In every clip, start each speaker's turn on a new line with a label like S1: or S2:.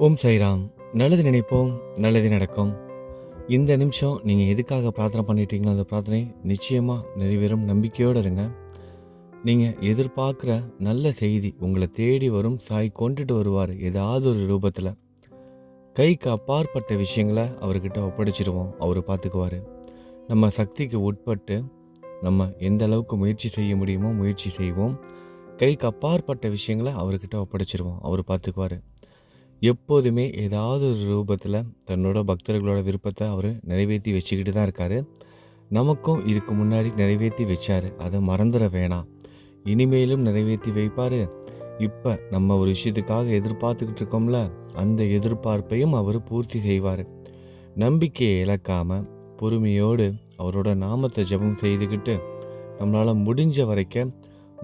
S1: ஓம் சைராம் நல்லது நினைப்போம் நல்லது நடக்கும். இந்த நிமிஷம் நீங்கள் எதுக்காக பிரார்த்தனை பண்ணிட்டீங்களோ அந்த பிரார்த்தனை நிச்சயமாக நிறைவேறும். நம்பிக்கையோடு இருங்க. நீங்கள் எதிர்பார்க்குற நல்ல செய்தி உங்களை தேடி வரும் சாய் கொண்டுட்டு வருவார் ஏதாவது ஒரு ரூபத்தில். கைக்கு அப்பாற்பட்ட விஷயங்களை அவர்கிட்ட ஒப்படைச்சிடுவோம் அவர் பார்த்துக்குவார் நம்ம சக்திக்கு உட்பட்டு நம்ம எந்த அளவுக்கு முயற்சி செய்ய முடியுமோ முயற்சி செய்வோம். கைக்கு அப்பாற்பட்ட விஷயங்களை அவர்கிட்ட ஒப்படைச்சிடுவோம் அவர் பார்த்துக்குவார் எப்போதுமே ஏதாவது ஒரு ரூபத்தில் தன்னோட பக்தர்களோட விருப்பத்தை அவர் நிறைவேற்றி வச்சுக்கிட்டு தான் இருக்கார். நமக்கும் இதுக்கு முன்னாடி நிறைவேற்றி வச்சார். அதை மறந்துட வேணாம். இனிமேலும் நிறைவேற்றி வைப்பார். இப்போ நம்ம ஒரு விஷயத்துக்காக எதிர்பார்த்துக்கிட்டு இருக்கோம்ல அந்த எதிர்பார்ப்பையும் அவர் பூர்த்தி செய்வார். நம்பிக்கையை இழக்காமல் பொறுமையோடு அவரோட நாமத்தை ஜெபம் செய்துக்கிட்டு நம்மளால் முடிஞ்ச வரைக்கும்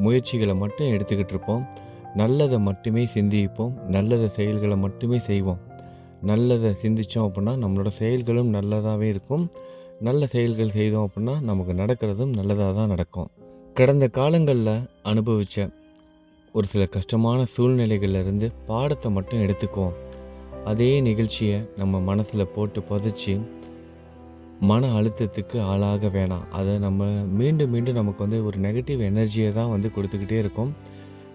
S1: முயற்சிகளை மட்டும் எடுத்துக்கிட்டு இருப்போம். நல்லதை மட்டுமே சிந்திப்போம் நல்லதை செயல்களை மட்டுமே செய்வோம். நல்லதை சிந்தித்தோம் அப்படின்னா நம்மளோட செயல்களும் நல்லதாகவே இருக்கும். நல்ல செயல்கள் செய்தோம் அப்படின்னா நமக்கு நடக்கிறதும் நல்லதாக தான் நடக்கும். கடந்த காலங்களில் அனுபவித்த ஒரு சில கஷ்டமான சூழ்நிலைகளிலிருந்து பாடத்தை மட்டும் எடுத்துக்குவோம். அதே நிகழ்ச்சியை நம்ம மனசில் போட்டு புதைச்சி மன அழுத்தத்துக்கு ஆளாக வேணாம். அதை நம்ம மீண்டும் மீண்டும் நமக்கு வந்து ஒரு நெகட்டிவ் எனர்ஜியை தான் வந்து கொடுத்துக்கிட்டே இருக்கும்.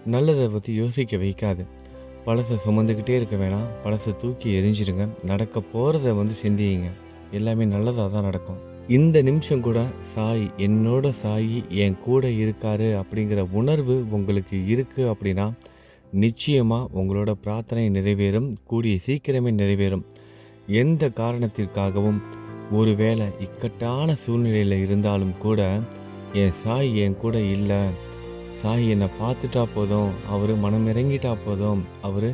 S1: நல்லதை பற்றி யோசிக்க வைக்காது. பழசை சுமந்துக்கிட்டே இருக்க வேணாம். பழசை தூக்கி எரிஞ்சிருங்க நடக்க போகிறத வந்து சிந்தியுங்க. எல்லாமே நல்லதாக தான் நடக்கும். இந்த நிமிஷம் கூட சாய் என்னோட சாய் என் கூட இருக்காரு அப்படிங்கிற உணர்வு உங்களுக்கு இருக்குது அப்படின்னா நிச்சயமாக உங்களோட பிரார்த்தனை நிறைவேறும். கூடிய சீக்கிரமே நிறைவேறும். எந்த காரணத்திற்காகவும் ஒருவேளை இக்கட்டான சூழ்நிலையில் இருந்தாலும் கூட என் சாய் என் கூட இல்லை. சாய் என்னை பார்த்துட்டா போதும் அவர் மனம் இறங்கிட்டா போதும் அவர்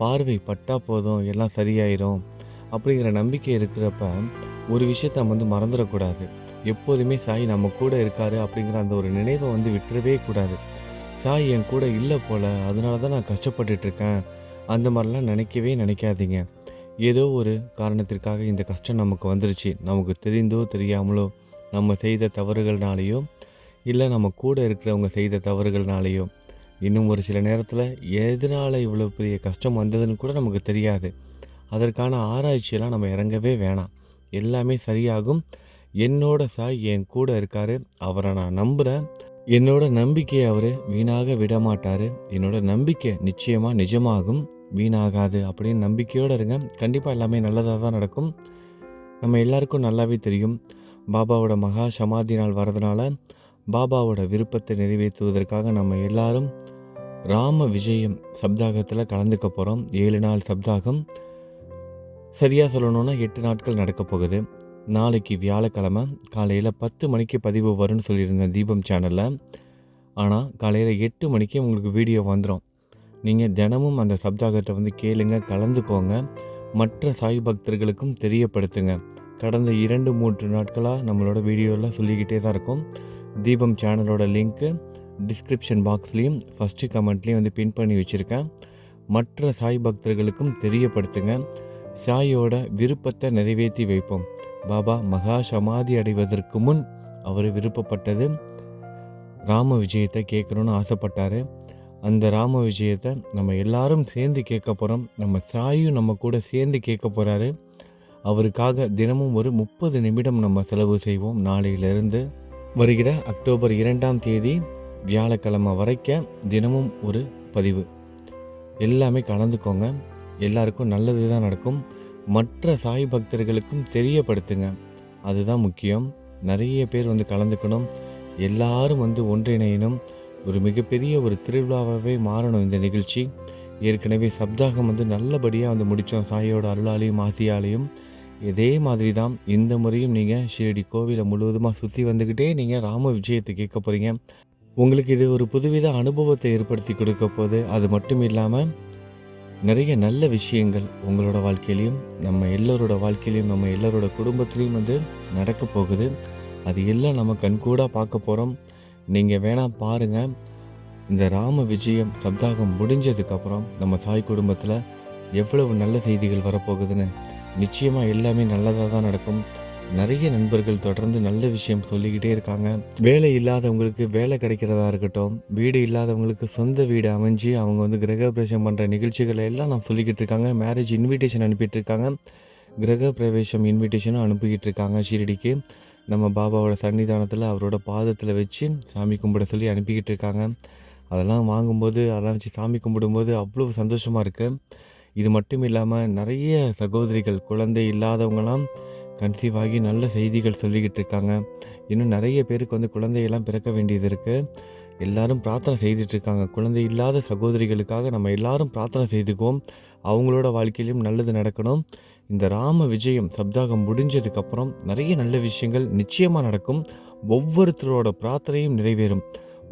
S1: பார்வை பட்டா போதும் எல்லாம் சரியாயிரும் அப்படிங்கிற நம்பிக்கை இருக்கிறப்ப ஒரு விஷயத்த நம்ம வந்து மறந்துடக்கூடாது. எப்போதுமே சாய் நம்ம கூட இருக்காரு அப்படிங்கிற அந்த ஒரு நினைவை வந்து விட்டுறவே கூடாது. சாய் என் கூட இல்லை போல அதனால தான் நான் கஷ்டப்பட்டுட்டு இருக்கேன் அந்த மாதிரிலாம் நினைக்கவே நினைக்காதீங்க. ஏதோ ஒரு காரணத்திற்காக இந்த கஷ்டம் நமக்கு வந்துருச்சு. நமக்கு தெரிந்தோ தெரியாமலோ நம்ம செய்த தவறுகள்னாலேயோ இல்லை நம்ம கூட இருக்கிறவங்க செய்த தவறுகள்னாலேயோ இன்னும் ஒரு சில நேரத்தில் எதனால் இவ்வளோ பெரிய கஷ்டம் வந்ததுன்னு கூட நமக்கு தெரியாது. அதற்கான ஆராய்ச்சியெல்லாம் நம்ம இறங்கவே வேணாம். எல்லாமே சரியாகும். என்னோட சாய் என் கூட இருக்கார். அவரை நான் நம்புகிறேன் என்னோட நம்பிக்கையை அவர் வீணாக விட மாட்டார் என்னோட நம்பிக்கை நிச்சயமாக நிஜமாகும். வீணாகாது அப்படின்னு நம்பிக்கையோடு இருங்க. கண்டிப்பாக எல்லாமே நல்லதாக தான் நடக்கும். நம்ம எல்லாருக்கும் நல்லாவே தெரியும். பாபாவோட மகா சமாதி நாள் வரதுனால பாபாவோட விருப்பத்தை நிறைவேற்றுவதற்காக நம்ம எல்லாரும் ராம விஜயம் சப்தாகத்தில் கலந்துக்க போகிறோம் ஏழு நாள் சப்தாகம். சரியாக சொல்லணும்னா எட்டு நாட்கள் நடக்க போகுது. நாளைக்கு வியாழக்கிழமை காலையில் பத்து மணிக்கு பதிவு வரும்னு சொல்லியிருந்தேன் தீபம் சேனலில். ஆனால் காலையில் எட்டு மணிக்கு உங்களுக்கு வீடியோ வந்துடும் நீங்கள் தினமும் அந்த சப்தாகத்தை வந்து கேளுங்க கலந்துக்கோங்க. மற்ற சாய் பக்தர்களுக்கும் தெரியப்படுத்துங்க. கடந்த இரண்டு மூன்று நாட்களாக நம்மளோட வீடியோலாம் சொல்லிக்கிட்டே தான் இருக்கும். தீபம் சேனலோட லிங்க்கு டிஸ்கிரிப்ஷன் பாக்ஸ்லேயும் ஃபஸ்ட்டு கமெண்ட்லேயும் வந்து பின் பண்ணி வச்சுருக்கேன். மற்ற சாய் பக்தர்களுக்கும் தெரியப்படுத்துங்க. சாயோட விருப்பத்தை நிறைவேற்றி வைப்போம். பாபா மகா சமாதி அடைவதற்கு முன் அவர் விருப்பப்பட்டது ராம விஜயத்தை கேட்கணுன்னு ஆசைப்பட்டார். அந்த ராம விஜயத்தை நம்ம எல்லாரும் சேர்ந்து கேட்க போகிறோம் நம்ம சாயும் நம்ம கூட சேர்ந்து கேட்க போகிறாரு அவருக்காக தினமும் ஒரு முப்பது நிமிடம் நம்ம செலவு செய்வோம். நாளையிலிருந்து வருகிற அக்டோபர் இரண்டாம் தேதி வியாழக்கிழமை வரைக்கும் தினமும் ஒரு பதிவு. எல்லாமே கலந்துக்கோங்க. எல்லாருக்கும் நல்லது தான் நடக்கும். மற்ற சாய் பக்தர்களுக்கும் தெரியப்படுத்துங்க. அதுதான் முக்கியம். நிறைய பேர் வந்து கலந்துக்கணும். எல்லாரும் வந்து ஒன்றிணையணும். ஒரு மிகப்பெரிய ஒரு திருவிழாவாகவே மாறணும் இந்த நிகழ்ச்சி. ஏற்கனவே சப்தாகம் வந்து நல்லபடியாக வந்து முடித்தோம் சாயோட அருளாலையும் ஆசியாலையும். இதே மாதிரி தான் இந்த முறையும் நீங்கள் ஷிரடி கோவிலை முழுவதுமாக சுற்றி வந்துக்கிட்டே நீங்கள் ராம விஜயத்தை கேட்க போகிறீங்க உங்களுக்கு இது ஒரு புதுவித அனுபவத்தை ஏற்படுத்தி கொடுக்க போது அது மட்டும் இல்லாமல் நிறைய நல்ல விஷயங்கள் உங்களோட வாழ்க்கையிலையும் நம்ம எல்லோரோட வாழ்க்கையிலையும் நம்ம எல்லோரோட குடும்பத்துலேயும் வந்து நடக்க போகுது. அது எல்லாம் நம்ம கண்கூடாக பார்க்க போகிறோம் நீங்கள் வேணால் பாருங்கள் இந்த ராம விஜயம் சப்தாகம் முடிஞ்சதுக்கப்புறம் நம்ம சாய் குடும்பத்தில் எவ்வளவு நல்ல செய்திகள் வரப்போகுதுன்னு நிச்சயமாக எல்லாமே நல்லதாக தான் நடக்கும். நிறைய நண்பர்கள் தொடர்ந்து நல்ல விஷயம் சொல்லிக்கிட்டே இருக்காங்க. வேலை இல்லாதவங்களுக்கு வேலை கிடைக்கிறதா இருக்கட்டும் வீடு இல்லாதவங்களுக்கு சொந்த வீடு அமைஞ்சு அவங்க வந்து கிரகப்பிரவேசம் பண்ணுற நிகழ்ச்சிகளை எல்லாம் நான் சொல்லிக்கிட்டு இருக்காங்க. மேரேஜ் இன்விடேஷன் அனுப்பிட்டு இருக்காங்க. கிரக பிரவேசம் இன்விடேஷனும் அனுப்பிக்கிட்டு இருக்காங்க ஷீரடிக்கு. நம்ம பாபாவோட சன்னிதானத்தில் அவரோட பாதத்தில் வச்சு சாமி கும்பிட சொல்லி அனுப்பிக்கிட்டு இருக்காங்க. அதெல்லாம் வாங்கும்போது அதெல்லாம் வச்சு சாமி கும்பிடும்போது அவ்வளோ சந்தோஷமாக இருக்குது இது மட்டும் இல்லாமல் நிறைய சகோதரிகள் குழந்தை இல்லாதவங்களாம் கன்சீவ் ஆகி நல்ல செய்திகள் சொல்லிக்கிட்டு இருக்காங்க. இன்னும் நிறைய பேருக்கு வந்து குழந்தையெல்லாம் பிறக்க வேண்டியது இருக்குது எல்லாரும் பிரார்த்தனை செய்துட்ருக்காங்க குழந்தை இல்லாத சகோதரிகளுக்காக நம்ம எல்லாரும் பிரார்த்தனை செய்துக்குவோம். அவங்களோட வாழ்க்கையிலும் நல்லது நடக்கணும். இந்த ராம விஜயம் சப்தாகம் முடிஞ்சதுக்கப்புறம் நிறைய நல்ல விஷயங்கள் நிச்சயமாக நடக்கும். ஒவ்வொருத்தரோட பிரார்த்தனையும் நிறைவேறும்.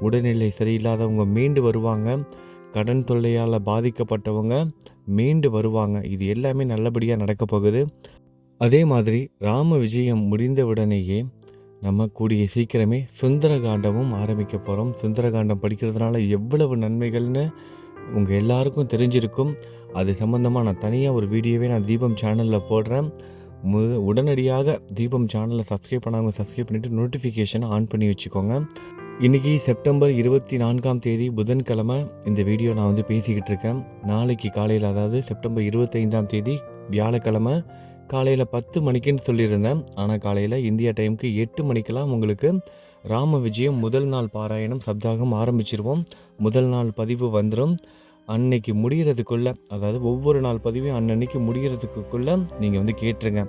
S1: உடல்நிலை சரியில்லாதவங்க மீண்டு வருவாங்க. கடன் தொல்லையால் பாதிக்கப்பட்டவங்க மீண்டு வருவாங்க. இது எல்லாமே நல்லபடியாக நடக்க போகுது. அதே மாதிரி ராம விஜயம் முடிந்தவுடனேயே நம்ம கூடிய சீக்கிரமே சுந்தரகாண்டமும் ஆரம்பிக்க போகிறோம் சுந்தரகாண்டம் படிக்கிறதுனால எவ்வளவு நன்மைகள்னு உங்கள் எல்லாருக்கும் தெரிஞ்சிருக்கும். அது சம்மந்தமாக நான் தனியாக ஒரு வீடியோவே நான் தீபம் சேனலில் போடுறேன். மு உடனடியாக தீபம் சேனலை சப்ஸ்கிரைப் பண்ணாமல் சப்ஸ்கிரைப் பண்ணிவிட்டு நோட்டிஃபிகேஷனை ஆன் பண்ணி வச்சுக்கோங்க. இன்றைக்கி செப்டம்பர் இருபத்தி நான்காம் தேதி புதன்கிழமை. இந்த வீடியோ நான் வந்து பேசிக்கிட்டு இருக்கேன். நாளைக்கு காலையில் அதாவது செப்டம்பர் இருபத்தைந்தாம் தேதி வியாழக்கிழமை காலையில் பத்து மணிக்குன்னு சொல்லியிருந்தேன். ஆனால் காலையில் இந்தியா டைமுக்கு எட்டு மணிக்கெல்லாம் உங்களுக்கு ராம விஜயம் முதல் நாள் பாராயணம் சப்தாகம் ஆரம்பிச்சிருவோம். முதல் நாள் பதிவு வந்துடும் அன்னைக்கு முடிகிறதுக்குள்ளே அதாவது ஒவ்வொரு நாள் பதிவையும் அன்னன்னைக்கு முடிகிறதுக்குள்ளே நீங்கள் வந்து கேட்டுருங்க.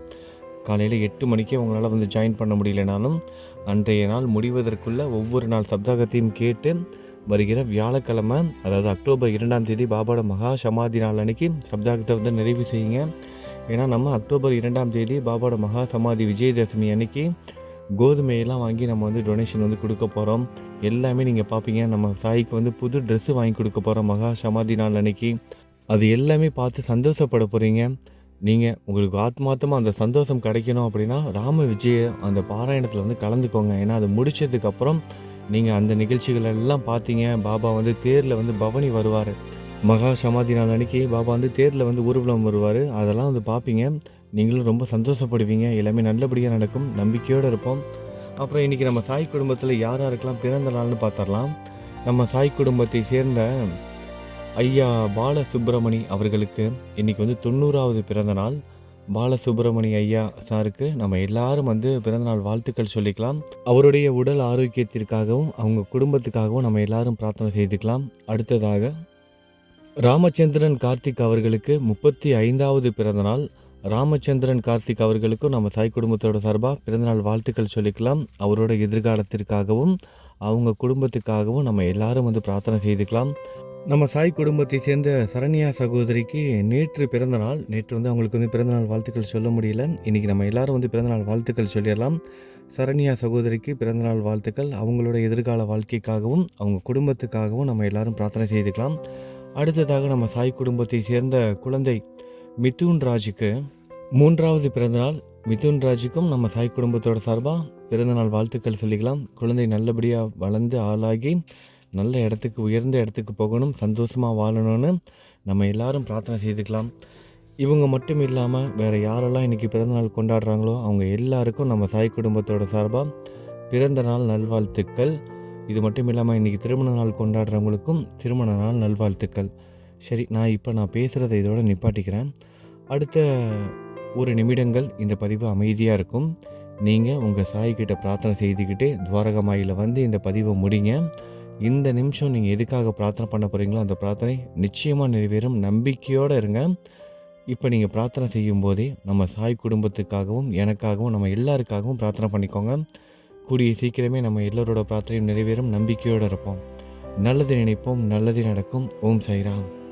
S1: காலையில் எட்டு மணிக்கே உங்களால் வந்து ஜாயின் பண்ண முடியலனாலும் அன்றைய நாள் முடிவதற்குள்ளே ஒவ்வொரு நாள் சப்தாகத்தையும் கேட்டு வருகிற வியாழக்கிழமை அதாவது அக்டோபர் இரண்டாம் தேதி பாபாவோட மகா சமாதி நாள் அன்னைக்கு சப்தாகத்தை வந்து நிறைவு செய்யுங்க. ஏன்னா நம்ம அக்டோபர் இரண்டாம் தேதி பாபாவோட மகா சமாதி விஜயதசமி அன்னைக்கு கோதுமையெல்லாம் வாங்கி நம்ம வந்து டொனேஷன் வந்து கொடுக்க போகிறோம் எல்லாமே நீங்கள் பார்ப்பீங்க நம்ம சாய்க்கு வந்து புது ட்ரெஸ்ஸு வாங்கி கொடுக்க போகிறோம் மகா சமாதி நாள் அன்னைக்கு. அது எல்லாமே பார்த்து சந்தோஷப்பட போகிறீங்க நீங்கள் உங்களுக்கு ஆத்மாத்தமாக அந்த சந்தோஷம் கிடைக்கணும் அப்படின்னா ராம விஜய அந்த பாராயணத்தில் வந்து கலந்துக்கோங்க. ஏன்னா அது முடிச்சதுக்கப்புறம் நீங்கள் அந்த நிகழ்ச்சிகள் எல்லாம் பார்த்தீங்க பாபா வந்து தேரில் வந்து பவனி வருவார். மகா சமாதி நாள் அன்னைக்கு பாபா வந்து தேரில் வந்து ஊர்வலம் வருவார். அதெல்லாம் வந்து பார்ப்பீங்க நீங்களும் ரொம்ப சந்தோஷப்படுவீங்க. எல்லாமே நல்லபடியாக நடக்கும். நம்பிக்கையோடு இருப்போம். அப்புறம் இன்றைக்கி நம்ம சாய் குடும்பத்தில் யார் யாருக்கெல்லாம் பிறந்த நாள்னு பார்த்துடலாம் நம்ம சாய் குடும்பத்தை சேர்ந்த ஐயா பாலசுப்ரமணி அவர்களுக்கு இன்றைக்கி வந்து தொண்ணூறாவது பிறந்த நாள். பாலசுப்ரமணி ஐயா சாருக்கு நம்ம எல்லாரும் வந்து பிறந்தநாள் வாழ்த்துக்கள் சொல்லிக்கலாம். அவருடைய உடல் ஆரோக்கியத்திற்காகவும் அவங்க குடும்பத்துக்காகவும் நம்ம எல்லாரும் பிரார்த்தனை செய்துக்கலாம். அடுத்ததாக ராமச்சந்திரன் கார்த்திக் அவர்களுக்கு முப்பத்தி ஐந்தாவது பிறந்தநாள் ராமச்சந்திரன் கார்த்திக் அவர்களுக்கும் நம்ம சாய் குடும்பத்தோட சார்பாக பிறந்தநாள் வாழ்த்துக்கள் சொல்லிக்கலாம். அவரோட எதிர்காலத்திற்காகவும் அவங்க குடும்பத்துக்காகவும் நம்ம எல்லாரும் வந்து பிரார்த்தனை செய்துக்கலாம். நம்ம சாய் குடும்பத்தை சேர்ந்த சரண்யா சகோதரிக்கு நேற்று பிறந்தநாள் நேற்று வந்து அவங்களுக்கு வந்து பிறந்தநாள் வாழ்த்துக்கள் சொல்ல முடியல. இன்றைக்கி நம்ம எல்லாரும் வந்து பிறந்தநாள் வாழ்த்துக்கள் சொல்லிடலாம். சரண்யா சகோதரிக்கு பிறந்தநாள் வாழ்த்துக்கள். அவங்களோட எதிர்கால வாழ்க்கைக்காகவும் அவங்க குடும்பத்துக்காகவும் நம்ம எல்லாரும் பிரார்த்தனை செய்துக்கலாம். அடுத்ததாக நம்ம சாய் குடும்பத்தை சேர்ந்த குழந்தை மிதுன் ராஜுக்கு மூன்றாவது பிறந்தநாள் மிதுன் ராஜுக்கும் நம்ம சாய் குடும்பத்தோட சார்பாக பிறந்தநாள் வாழ்த்துக்கள் சொல்லிக்கலாம். குழந்தை நல்லபடியாக வளர்ந்து ஆளாகி நல்ல இடத்துக்கு உயர்ந்த இடத்துக்கு போகணும் சந்தோஷமாக வாழணும்னு நம்ம எல்லாரும் பிரார்த்தனை செய்துக்கலாம். இவங்க மட்டும் இல்லாமல் வேறு யாரெல்லாம் இன்றைக்கி பிறந்தநாள் கொண்டாடுறாங்களோ அவங்க எல்லாருக்கும் நம்ம சாய் குடும்பத்தோட சார்பாக பிறந்த நாள் நல்வாழ்த்துக்கள். இது மட்டும் இல்லாமல் இன்றைக்கி திருமண நாள் கொண்டாடுறவங்களுக்கும் திருமண நாள் நல்வாழ்த்துக்கள். சரி நான் இப்போ நான் பேசுகிறத இதோட நிப்பாட்டிக்கிறேன். அடுத்த ஒரு நிமிடங்கள் இந்த பதிவு அமைதியாக இருக்கும். நீங்கள் உங்கள் சாய்கிட்ட பிரார்த்தனை செய்துக்கிட்டு துவாரகமாயில் வந்து இந்த பதிவை முடிங்க. இந்த நிமிஷம் நீங்கள் எதுக்காக பிரார்த்தனை பண்ண போகிறீங்களோ அந்த பிரார்த்தனை நிச்சயமாக நிறைவேறும். நம்பிக்கையோடு இருங்க. இப்போ நீங்கள் பிரார்த்தனை செய்யும் போதே நம்ம சாய் குடும்பத்துக்காகவும் எனக்காகவும் நம்ம எல்லாருக்காகவும் பிரார்த்தனை பண்ணிக்கோங்க. கூடிய சீக்கிரமே நம்ம எல்லோரோட பிரார்த்தனையும் நிறைவேறும். நம்பிக்கையோடு இருப்போம். நல்லது நினைப்போம். நல்லது நடக்கும். ஓம் சைராம்